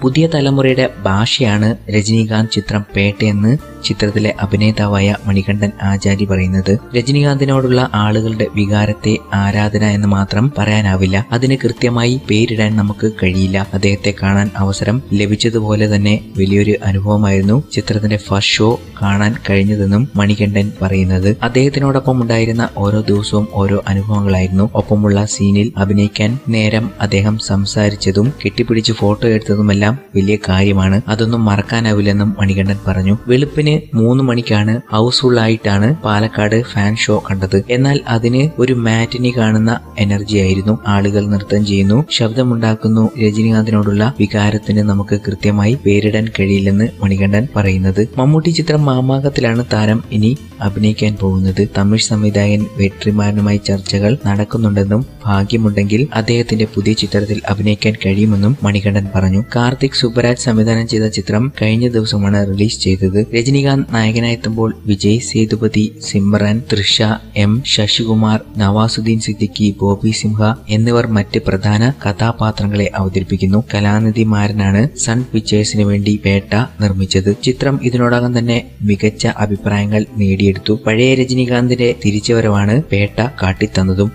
പുതിയ തലമുറയുടെ ഭാഷയാണ് രജനീകാന്ത് ചിത്രം പേട്ടയെന്ന് ചിത്രത്തിലെ അഭിനേതാവായ മണികണ്ഠൻ ആചാരി പറയുന്നത് രജനീകാന്തിനോടുള്ള ആളുകളുടെ വികാരത്തെ ആരാധന എന്ന് മാത്രം പറയാനാവില്ല. അതിന് കൃത്യമായി പേരിടാൻ നമുക്ക് കഴിയില്ല. അദ്ദേഹത്തെ കാണാൻ അവസരം ലഭിച്ചതുപോലെ തന്നെ വലിയൊരു അനുഭവമായിരുന്നു ചിത്രത്തിന്റെ ഫസ്റ്റ് ഷോ കാണാൻ കഴിഞ്ഞതെന്നും മണികണ്ഠൻ പറയുന്നത്. അദ്ദേഹത്തിനോടൊപ്പം ഉണ്ടായിരുന്ന ഓരോ ദിവസവും ഓരോ അനുഭവങ്ങളായിരുന്നു. ഒപ്പമുള്ള സീനിൽ അഭിനയിക്കാൻ നേരം അദ്ദേഹം സംസാരിച്ചതും കെട്ടിപ്പിടിച്ച് ഫോട്ടോ എടുത്തതുമെല്ലാം വലിയ കാര്യമാണ്. അതൊന്നും മറക്കാനാവില്ലെന്നും മണികണ്ഠൻ പറഞ്ഞു. വെളുപ്പിന് മൂന്ന് മണിക്കാണ് ഹൗസ്ഫുൾ ആയിട്ടാണ് പാലക്കാട് ഫാൻ ഷോ കണ്ടത്. എന്നാൽ അതിന് ഒരു മാറ്റിനി കാണുന്ന എനർജി ആയിരുന്നു. ആളുകൾ നൃത്തം ചെയ്യുന്നു ശബ്ദമുണ്ടാക്കുന്നു. രജനീകാന്തിനോടുള്ള വികാരത്തിന് നമുക്ക് കൃത്യമായി പേരിടാൻ കഴിയില്ലെന്ന് മണികണ്ഠൻ പറയുന്നത്. മമ്മൂട്ടി ചിത്രം മാമാകത്തിലാണ് താരം ഇനി അഭിനയിക്കാൻ പോകുന്നത്. തമിഴ് സംവിധായകൻ വെട്രിമാരനുമായി ചർച്ചകൾ നടക്കുന്നുണ്ടെന്നും ഭാഗ്യമുണ്ടെങ്കിൽ അദ്ദേഹത്തിന്റെ പുതിയ ചിത്രത്തിൽ അഭിനയിക്കാൻ കഴിയുമെന്നും മണികണ്ഠൻ പറഞ്ഞു. കാർത്തിക് സുബരാജ് സംവിധാനം ചെയ്ത ചിത്രം കഴിഞ്ഞ ദിവസമാണ് റിലീസ് ചെയ്തത്. രജനീകാന്ത് നായകനായെത്തുമ്പോൾ വിജയ് സേതുപതി സിമ്രൻ തൃഷ എം ശശികുമാർ നവാസുദ്ദീൻ സിദ്ദിഖി ബോബി സിംഹ എന്നിവർ മറ്റ് പ്രധാന കഥാപാത്രങ്ങളെ അവതരിപ്പിക്കുന്നു. കലാനിധി മാരനാണ് സൺ പിക്ചേഴ്സിന് വേണ്ടി പേട്ട നിർമ്മിച്ചത്. ചിത്രം ഇതിനോടകം തന്നെ മികച്ച അഭിപ്രായങ്ങൾ നേടിയെടുത്തു. പഴയ രജനീകാന്തിന്റെ തിരിച്ചുവരവാണ് പേട്ട കാട്ടിത്തന്നതും.